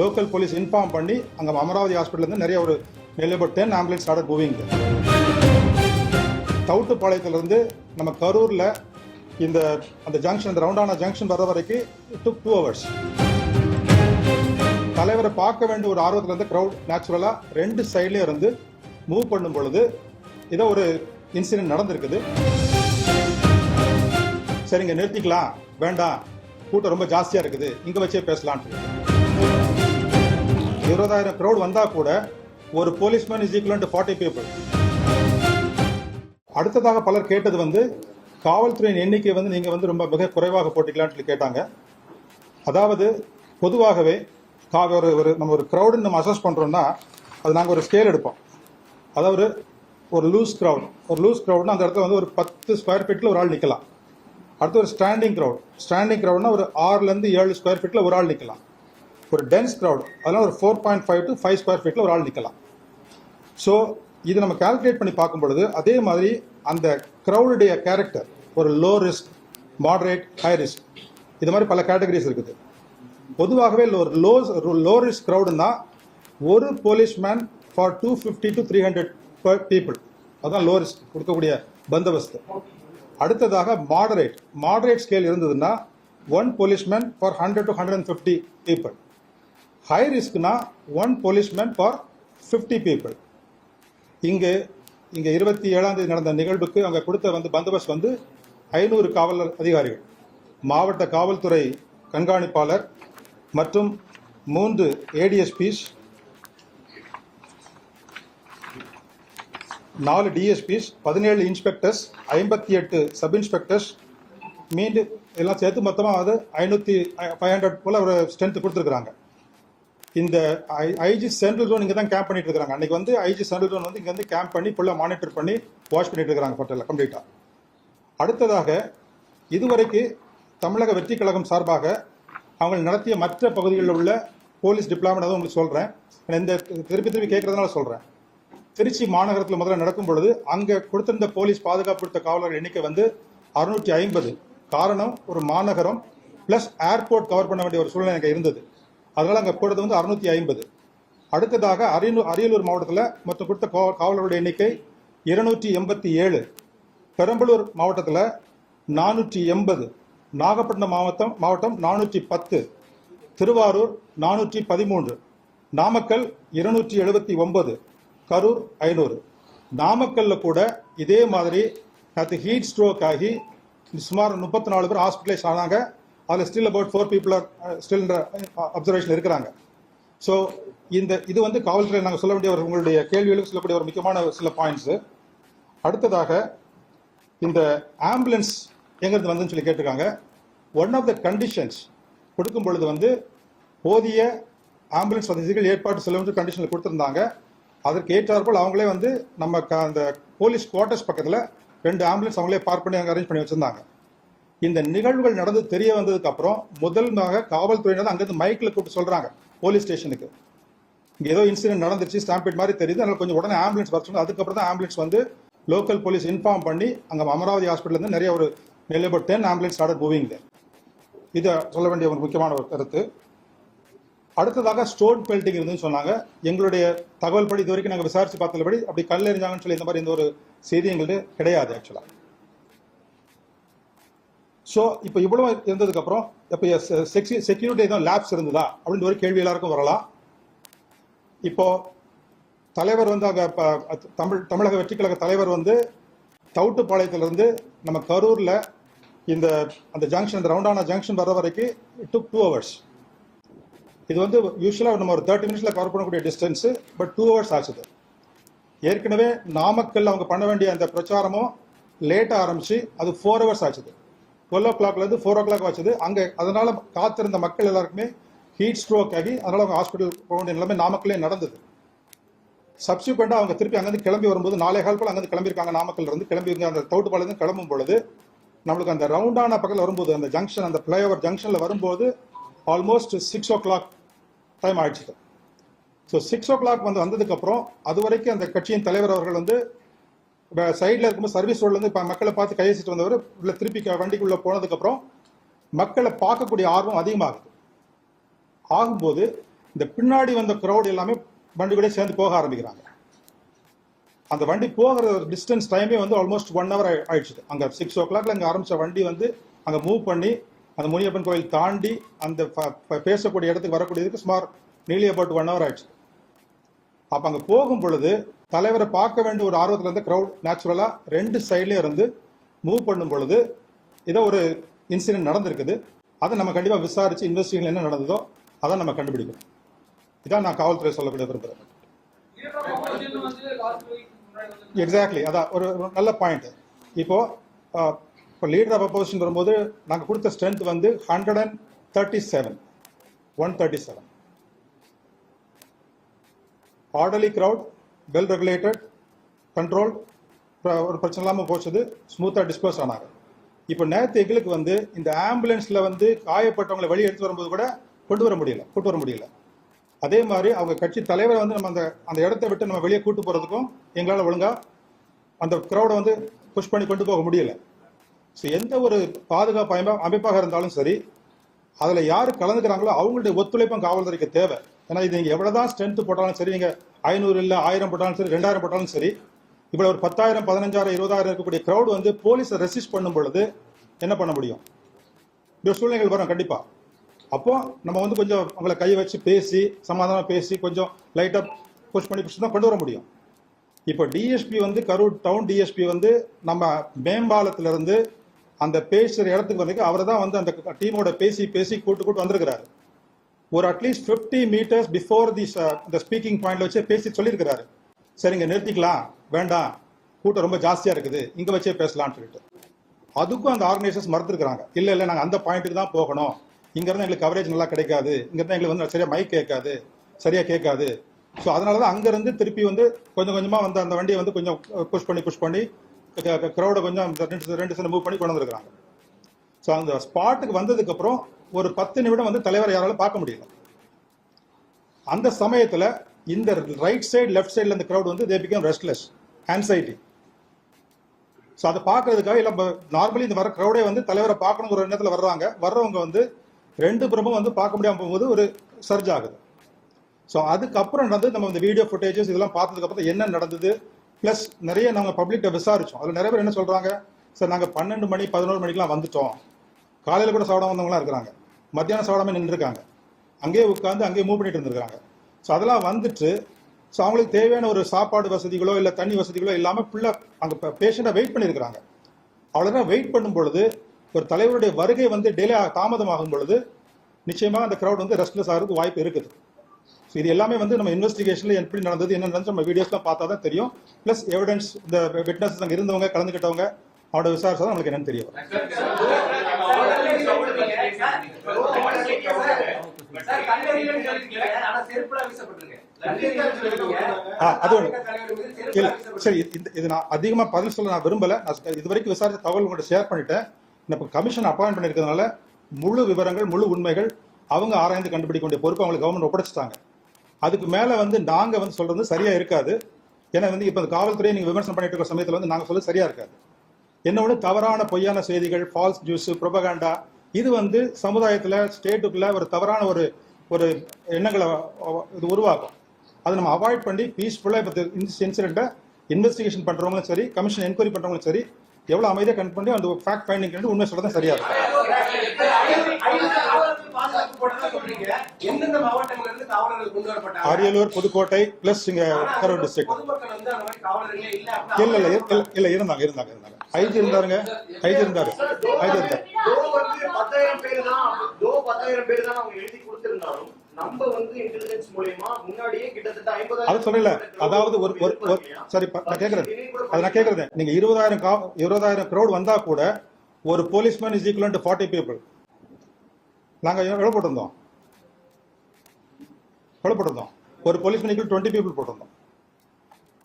Local police inform பண்ணி அங்கே அமராவதி ஹாஸ்பிட்டலேருந்து நிறைய ஒரு nearly ten ambulance start moving தவுட்டுப்பாளையத்துலேருந்து நம்ம கரூரில் இந்த அந்த ஜங்ஷன் அந்த ரவுண்டான ஜங்ஷன் வர வரைக்கும் டுக் டூ ஹவர்ஸ் தலைவரை பார்க்க வேண்டிய ஒரு ஆர்வத்தில் இருந்து க்ரௌட் நேச்சுரலாக ரெண்டு சைட்லேயும் இருந்து மூவ் பண்ணும் பொழுது ஏதோ ஒரு இன்சிடென்ட் நடந்திருக்குது. சரிங்க நிறுத்திக்கலாம். வேண்டாம். கூட்டம் ரொம்ப ஜாஸ்தியாக இருக்குது. இங்கே வச்சே பேசலான்ட்டு. இருபதாயிரம் க்ரௌட் வந்தால் கூட ஒரு policeman is equal to forty people அடுத்ததாக பலர் கேட்டது வந்து காவல்துறையின் எண்ணிக்கை வந்து நீங்கள் வந்து ரொம்ப மிக குறைவாக போட்டிக்கலான்னு சொல்லி கேட்டாங்க. அதாவது பொதுவாகவே கா ஒரு ஒரு நம்ம ஒரு க்ரௌடுன்னு நம்ம அசஸ் பண்ணுறோம்னா அது நாங்கள் ஒரு ஸ்கேல் எடுப்போம். அதாவது ஒரு லூஸ் க்ரௌட் ஒரு லூஸ் க்ரௌட்னா அந்த இடத்துல வந்து ஒரு பத்து ஸ்கொயர் ஃபீட்டில் ஒரு ஆள் நிற்கலாம் அடுத்து ஒரு ஸ்டாண்டிங் க்ரௌட் ஸ்டாண்டிங் க்ரௌட்னா ஒரு ஆறுலேருந்து ஏழு ஸ்கொயர் ஃபீட்டில் ஒரு ஆள் நிற்கலாம் ஒரு டென்ஸ் க்ரௌட் அதெல்லாம் ஒரு four point five to five square ஃபீட்டில் ஒரு ஆள் நிற்கலாம் ஸோ இது நம்ம கால்குலேட் பண்ணி பார்க்கும் பொழுது அதே மாதிரி அந்த க்ரௌடுடைய கேரக்டர் ஒரு low risk moderate high risk இது மாதிரி பல கேட்டகரிஸ் இருக்குது. பொதுவாகவே ஒரு லோ லோ ரிஸ்க் க்ரௌடுன்னா ஒரு policeman for two fifty to three hundred per people அதுதான் லோ ரிஸ்க் கொடுக்கக்கூடிய பந்தோபஸ்து. அடுத்ததாக மாடரேட் மாடரேட் ஸ்கேல் இருந்ததுன்னா one policeman for hundred to hundred and fifty people high ரிஸ்க்னா one policeman for fifty people இங்கு இங்கே இருபத்தி ஏழாந்தேதி நடந்த நிகழ்வுக்கு அங்கே கொடுத்த வந்து பந்தோபஸ்த் வந்து ஐநூறு காவலர் அதிகாரிகள். மாவட்ட காவல்துறை கண்காணிப்பாளர் மற்றும் மூன்று ஏடிஎஸ்பிஸ் நாலு டிஎஸ்பிஸ் பதினேழு இன்ஸ்பெக்டர்ஸ் ஐம்பத்தி எட்டு சப் இன்ஸ்பெக்டர்ஸ் மீண்டும் எல்லாம் சேர்த்து மொத்தமாக அது ஐநூற்றி ஃபைவ் ஹண்ட்ரட் போல் ஒரு ஸ்ட்ரென்த் கொடுத்துருக்குறாங்க. இந்த ஐஜி சென்ட்ரல் ஜோன் இங்கே தான் கேம்ப் பண்ணிட்டு இருக்காங்க அன்னைக்கு வந்து ஐஜி சென்ட்ரல் ஜோன் வந்து இங்கே வந்து கேம்ப் பண்ணி ஃபுல்லாக மானிட்டர் பண்ணி வாஷ் பண்ணிட்டு இருக்காங்க ஹோட்டலில் கம்ப்ளீட்டாக அடுத்ததாக இதுவரைக்கு தமிழக வெற்றி கழகம் சார்பாக அவங்க நடத்திய மற்ற பகுதிகளில் உள்ள போலீஸ் டிப்ளாமெண்ட் தான் உங்களுக்கு சொல்கிறேன் இந்த திருப்பி திருப்பி கேட்கறதுனால சொல்கிறேன் திருச்சி மாநகரத்தில் முதல்ல நடக்கும் பொழுது அங்கே கொடுத்திருந்த போலீஸ் பாதுகாப்பு கொடுத்த காவலர்கள் எண்ணிக்கை வந்து அறுநூற்றி ஐம்பது. காரணம் ஒரு மாநகரம் ப்ளஸ் ஏர்போர்ட் கவர் பண்ண வேண்டிய ஒரு சூழ்நிலை எனக்கு இருந்தது. அதனால் அங்கே போடுறது வந்து அறுநூற்றி ஐம்பது. அடுத்ததாக அரியலூர் அரியலூர் மாவட்டத்தில் மொத்தம் கொடுத்த கா- காவலர்களுடைய எண்ணிக்கை இருநூற்றி எண்பத்தி ஏழு. பெரம்பலூர் மாவட்டத்தில் நானூற்றி எண்பது. நாகப்பட்டினம் மாவட்டம் மாவட்டம் நானூற்றி பத்து. திருவாரூர் நானூற்றி பதிமூன்று. நாமக்கல் இருநூற்றி எழுபத்தி ஒன்பது. கரூர் ஐநூறு. நாமக்கல்ல கூட இதே மாதிரி நேற்று ஹீட் ஸ்ட்ரோக் ஆகி சுமார் முப்பத்தி நாலு பேர் ஹாஸ்பிட்டலைஸ் ஆனாங்க. அதில் still about four people are ஸ்டில்ன்ற observation இருக்கிறாங்க. ஸோ இந்த இது வந்து காவல்துறை நாங்கள் சொல்ல வேண்டிய ஒரு உங்களுடைய கேள்விகளுக்கு சொல்லக்கூடிய ஒரு முக்கியமான சில பாயிண்ட்ஸு அடுத்ததாக இந்த ஆம்புலன்ஸ் எங்கிறது வந்துன்னு சொல்லி கேட்டிருக்காங்க. ஒன் ஆஃப் த கண்டிஷன்ஸ் கொடுக்கும் பொழுது வந்து போதிய ஆம்புலன்ஸ் வசதிகள் ஏற்பாடு செல்லும் வேண்டிய கண்டிஷனில் கொடுத்துருந்தாங்க. அதற்கு ஏற்றாற்போல் அவங்களே வந்து நம்ம க- அந்த போலீஸ் குவார்ட்டர்ஸ் பக்கத்தில் ரெண்டு ஆம்புலன்ஸ் அவங்களே பார்க் பண்ணி அங்கே அரேஞ்ச் பண்ணி வச்சுருந்தாங்க. இந்த நிகழ்வுகள் நடந்து தெரிய வந்ததுக்கு அப்புறம் முதல்மாக காவல்துறையினர் அங்கேருந்து மைக்கில் கூப்பிட்டு சொல்றாங்க போலீஸ் ஸ்டேஷனுக்கு இங்கே ஏதோ இன்சிடென்ட் நடந்துருச்சு ஸ்டாம்பேட் மாதிரி தெரியுது. அதனால் கொஞ்சம் உடனே ஆம்புலன்ஸ் வர சொன்னா அதுக்கப்புறம் தான் ஆம்புலன்ஸ் வந்து லோக்கல் போலீஸ் இன்ஃபார்ம் பண்ணி அங்கே அமராவதி ஹாஸ்பிட்டல்லேருந்து நிறைய ஒரு nearly ten ambulance start moving இதை சொல்ல வேண்டிய ஒரு முக்கியமான ஒரு கருத்து. அடுத்ததாக ஸ்டோன் பெல்ட்டிங் இருந்துன்னு சொன்னாங்க. எங்களுடைய தகவல் படி இது வரைக்கும் நாங்கள் விசாரித்து பார்த்தபடி அப்படி கல் எறிஞ்சாங்கன்னு சொல்லி இந்த மாதிரி இந்த ஒரு செய்தி எங்கள்கிட்ட கிடையாது ஆக்சுவலாக ஸோ இப்போ இவ்வளோ இருந்ததுக்கப்புறம் இப்போ இப்போ செக்யூரிட்டி எதுவும் லேப்ஸ் இருந்ததா? அப்படின்ற ஒரு கேள்வி எல்லாருக்கும் வரலாம். இப்போ தலைவர் வந்து அங்கே தமிழ் தமிழக வெற்றிக்கழக தலைவர் வந்து தவுட்டுப்பாளையத்திலிருந்து நம்ம கரூரில் இந்த அந்த ஜங்ஷன் அந்த ரவுண்டான ஜங்ஷன் வர வரைக்கும் டுக் டூ ஹவர்ஸ் இது வந்து யூஸ்வலாக நம்ம ஒரு தேர்ட்டி மினிட்ஸில் கவர் பண்ணக்கூடிய டிஸ்டன்ஸு பட் டூ ஹவர்ஸ் ஆச்சுது ஏற்கனவே நாமக்கல் அவங்க பண்ண வேண்டிய அந்த பிரச்சாரமும் லேட்டாக ஆரம்பித்து அது ஃபோர் ஹவர்ஸ் ஆச்சுது டுவெல் ஓ கிளாக்லேருந்து ஃபோர் ஓ கிளாக் வச்சது. அங்கே அதனால காத்திருந்த மக்கள் எல்லாருக்குமே ஹீட் ஸ்ட்ரோக் ஆகி அதனால அவங்க ஹாஸ்பிட்டல் போக வேண்டிய நிலைமை நாமக்கல்லே நடந்தது. சப்சிக்வெண்ட்டாக அவங்க திருப்பி அங்கேருந்து கிளம்பி வரும்போது நாளை கால் போல் அங்கேருந்து கிளம்பியிருக்காங்க நாமக்கல் இருந்து. கிளம்பி அந்த தவுட்டுப்பாளையம் கிளம்பும் பொழுது நம்மளுக்கு அந்த ரவுண்டான பக்கத்தில் வரும்போது அந்த ஜங்ஷன் அந்த ஃப்ளைஓவர் ஜங்ஷனில் வரும்போது almost six o'clock time ஆயிடுச்சு. ஸோ சிக்ஸ் ஓ கிளாக் வந்து வந்ததுக்கப்புறம் அது வரைக்கும் அந்த கட்சியின் தலைவர் அவர்கள் வந்து இப்போ சைடில் இருக்கும்போது சர்வீஸ் ரோட்லேருந்து இப்போ மக்களை பார்த்து கையசிட்டு வந்தவர் உள்ள திருப்பி வண்டிக்குள்ளே போனதுக்கப்புறம் மக்களை பார்க்கக்கூடிய ஆர்வம் அதிகமாகுது. ஆகும்போது இந்த பின்னாடி வந்த க்ரௌட் எல்லாமே வண்டி சேர்ந்து போக ஆரம்பிக்கிறாங்க. அந்த வண்டி போகிற டிஸ்டன்ஸ் டைமே வந்து ஆல்மோஸ்ட் ஒன் ஹவர் ஆயிடுச்சு அங்கே சிக்ஸ் ஓ கிளாக்ல அங்கே ஆரம்பித்த வண்டி வந்து அங்கே மூவ் பண்ணி அந்த முனியப்பன் கோயில் தாண்டி அந்த ப- ப- பேசக்கூடிய இடத்துக்கு வரக்கூடியதுக்கு சுமார் நீலி அபவுட் ஒன் ஹவர் ஆயிடுச்சு அப்போ அங்கே போகும் பொழுது தலைவரை பார்க்க வேண்டிய ஒரு ஆர்வத்தில் இருந்து க்ரௌட் நேச்சுரலாக ரெண்டு சைட்லேயும் இருந்து மூவ் பண்ணும் பொழுது ஏதோ ஒரு இன்சிடென்ட் நடந்திருக்குது. அதை நம்ம கண்டிப்பாக விசாரிச்சு இன்வெஸ்டிகேஷன் என்ன நடந்ததோ அதை நம்ம கண்டுபிடிக்கணும். இதான் நான் காவல்துறை சொல்லக்கூடிய விரும்புகிறேன் எக்ஸாக்ட்லி அதான் ஒரு நல்ல பாயிண்ட் இப்போ இப்போ லீடர் ஆஃப் அப்போசிஷன் வரும்போது நாங்கள் கொடுத்த ஸ்ட்ரென்த் வந்து hundred and thirty seven one thirty seven orderly crowd well regulated control ஒரு பிரச்சனை இல்லாமல் போச்சது ஸ்மூத்தாக டிஸ்போஸ் ஆனாங்க இப்போ நேற்று எங்களுக்கு வந்து இந்த ஆம்புலன்ஸில் வந்து காயப்பட்டவங்களை வெளியே எடுத்து வரும்போது கூட கொண்டு வர முடியல கூட்டு வர முடியல. அதே மாதிரி அவங்க கட்சி தலைவரை வந்து நம்ம அந்த அந்த இடத்த விட்டு நம்ம வெளியே கூட்டு போகிறதுக்கும் எங்களால் ஒழுங்காக அந்த க்ரௌடை வந்து புஷ் பண்ணி கொண்டு போக முடியல. ஸோ எந்த ஒரு பாதுகாப்பு அமைப்பாக இருந்தாலும் சரி அதில் யார் கலந்துக்கிறாங்களோ அவங்களுடைய ஒத்துழைப்பும் காவல்துறைக்கு தேவை. ஏன்னா இது நீங்கள் எவ்வளோ தான் ஸ்ட்ரென்த் போட்டாலும் சரி நீங்கள் ஐநூறு இல்லை ஆயிரம் போட்டாலும் சரி ரெண்டாயிரம் போட்டாலும் சரி இவ்வளோ ஒரு பத்தாயிரம் பதினஞ்சாயிரம் இருபதாயிரம் இருக்கக்கூடிய க்ரௌட் வந்து போலீஸை ரெசிஸ்ட் பண்ணும் பொழுது என்ன பண்ண முடியும்? இந்த சூழ்நிலைகள் வரும் கண்டிப்பாக அப்போ நம்ம வந்து கொஞ்சம் அவங்களை கை வச்சு பேசி சமாதானம் பேசி கொஞ்சம் லைட்டாக புஷ் பண்ணி புஷ் தான் கொண்டு வர முடியும். இப்போ டிஎஸ்பி வந்து கரூர் டவுன் டிஎஸ்பி வந்து நம்ம மேம்பாலத்திலிருந்து அந்த பேசுகிற இடத்துக்கு வந்து அவர் தான் வந்து அந்த டீமோட பேசி பேசி கூட்டு கூட்டு வந்திருக்கிறாரு. ஒரு at least fifty metres before the இந்த ஸ்பீக்கிங் பாயிண்ட்ல வச்சே பேசி சொல்லியிருக்கிறாரு. சரிங்க நிறுத்திக்கலாம். வேண்டாம். கூட்டம் ரொம்ப ஜாஸ்தியா இருக்குது. இங்க வச்சே பேசலாம்னு சொல்லிட்டு. அதுக்கும் அந்த ஆர்கனைசர்ஸ் மறுத்துருக்காங்க இல்ல இல்ல நாங்க அந்த பாயிண்ட்டுக்கு தான் போகணும். இங்கேருந்து எங்களுக்கு கவரேஜ் நல்லா கிடைக்காது. இங்கேருந்து எங்களுக்கு வந்து சரியா மைக் கேட்காது. சரியா கேட்காது. ஸோ அதனால தான் அங்கேருந்து திருப்பி வந்து கொஞ்சம் கொஞ்சமா வந்து அந்த வண்டியை வந்து கொஞ்சம் uh, புஷ் பண்ணி புஷ் பண்ணி க்ரௌடை கொஞ்சம் ரெண்டு ரெண்டு சில மூவ் பண்ணி கொண்டு வந்திருக்காங்க ஸோ அந்த ஸ்பாட்டுக்கு வந்ததுக்கப்புறம் ஒரு பத்து நிமிடம் வந்து தலைவரை யாராலும் பார்க்க முடியல. அந்த சமயத்தில் இந்த ரைட் சைடு லெஃப்ட் சைடில் இந்த க்ரௌட் வந்து they become restless anxiety so அதை பார்க்கறதுக்காக இல்லை நார்மலி இந்த வர க்ரௌடே வந்து தலைவரை பார்க்கணுங்கிற எண்ணத்தில் வர்றாங்க. வர்றவங்க வந்து ரெண்டு புறமும் வந்து பார்க்க முடியாமல் போகும்போது ஒரு சர்ஜ் ஆகுது. ஸோ அதுக்கப்புறம் நடந்து நம்ம இந்த வீடியோ ஃபுட்டேஜஸ் இதெல்லாம் பார்த்ததுக்கப்புறம் என்ன நடந்தது? ப்ளஸ் நிறைய நாங்கள் பப்ளிக்கிட்ட விசாரிச்சோம். அதில் நிறைய பேர் என்ன சொல்கிறாங்க சார் நாங்கள் பன்னெண்டு மணி பதினோரு மணிக்கெலாம் வந்துட்டோம். காலையில் கூட சாப்பிடாம வந்தவங்களாம் இருக்கிறாங்க. மத்தியானம் சாப்பிடாம நின்றுருக்காங்க. அங்கேயே உட்காந்து அங்கேயே மூவ் பண்ணிட்டு இருந்திருக்காங்க. ஸோ அதெல்லாம் வந்துட்டு ஸோ அவங்களுக்கு தேவையான ஒரு சாப்பாடு வசதிகளோ இல்லை தண்ணி வசதிகளோ இல்லாமல் ஃபுல்லாக அங்கே பேஷண்ட்டாக வெயிட் பண்ணியிருக்கிறாங்க. அவ்வளோதான் வெயிட் பண்ணும் பொழுது ஒரு தலைவருடைய வருகை வந்து டிலே தாமதமாகும் பொழுது நிச்சயமாக அந்த க்ரௌட் வந்து ரெஸ்ட்லெஸ் ஆகிறதுக்கு வாய்ப்பு இருக்குது. ஸோ இது எல்லாமே வந்து நம்ம இன்வெஸ்டிகேஷனில் எப்படி நடந்தது என்ன நம்ம வீடியோஸ்லாம் பார்த்தா தான் தெரியும். ப்ளஸ் எவிடன்ஸ் இந்த விட்னஸ் அங்கே இருந்தவங்க கலந்துக்கிட்டவங்க அவனோட விசாரிச்சா தான் நம்மளுக்கு என்னன்னு தெரியும். ஆ, அது ஒண்ணு. சரி இது- இது- நான் அதிகமா பதில் சொல்ல நான் விரும்பல. நான் இது வரைக்கும் விசாரிச்ச தகவல் உங்கள்கிட்ட ஷேர் பண்ணிட்டேன். இப்போ கமிஷன் அப்பாயின்ட் பண்ணிருக்கிறதுனால முழு விவரங்கள் முழு உண்மைகள் அவங்க ஆராய்ந்து கண்டுபிடிக்க வேண்டிய பொறுப்பு அவங்களுக்கு கவர்மெண்ட் ஒப்படைச்சிட்டாங்க. அதுக்கு மேலே வந்து நாங்கள் வந்து சொல்கிறது சரியாக இருக்காது ஏன்னா வந்து இப்போ காவல்துறையை நீங்கள் விமர்சனம் பண்ணிட்டு இருக்கிற சமயத்தில் வந்து நாங்கள் சொல்ல சரியாக இருக்காது என்ன ஒன்று தவறான பொய்யான செய்திகள் ஃபால்ஸ் நியூஸ் ப்ரொபகாண்டா இது வந்து சமுதாயத்தில் ஸ்டேட்டுக்குள்ள ஒரு தவறான ஒரு ஒரு எண்ணங்களை இது உருவாக்கும் அதை நம்ம அவாய்ட் பண்ணி பீஸ்ஃபுல்லாக இப்போ இன்சிடென்ட்டை இன்வெஸ்டிகேஷன் பண்ணுறவங்களும் சரி கமிஷன் என்கொயரி பண்ணுறவங்களும் சரி எவ்வளோ அமைதியாக கன் பண்ணி அந்த ஃபேக்ட் ஃபைண்டிங் உண்மை சொல்கிறது சரியாக இருக்கும் எந்தெந்த மாவட்டங்கள்ல இருந்து காவலர்கள் கொண்டு வரப்பட்டாங்க அரியலூர் புதுக்கோட்டை ப்ளஸ் இங்கே கரூர் டிஸ்ட்ரிக்ட் இல்ல இல்ல இல்ல இருந்தாங்க இருந்தாங்க இருந்தாங்க. ஐஜி இருந்தாருங்க ஐஜி இருந்தாரு. ஐஜி இருந்தாரு. தோ வந்து பத்தாயிரம் பேர் தான் தோ பத்தாயிரம் பேர் தான் அவங்க எழுதி கொடுத்திருந்தாலும் நம்ம வந்து இன்டெலிஜென்ஸ் மூலியமா முன்னாடியே கிட்டத்தட்ட ஐம்பதாயிரம் அது சொல்லல. அதாவது ஒரு ஒரு சரி நான் கேக்குறது அது நான் கேக்குறது நீங்க இருபதாயிரம் இருபதாயிரம் crowd வந்தா கூட ஒரு policeman is equal to forty people நாங்கள் எவ்வளவு போட்டிருந்தோம் எவ்வளவு போட்டிருந்தோம் ஒரு போலீஸ் மணிக்கு டுவெண்ட்டி பீப்புள் போட்டிருந்தோம்.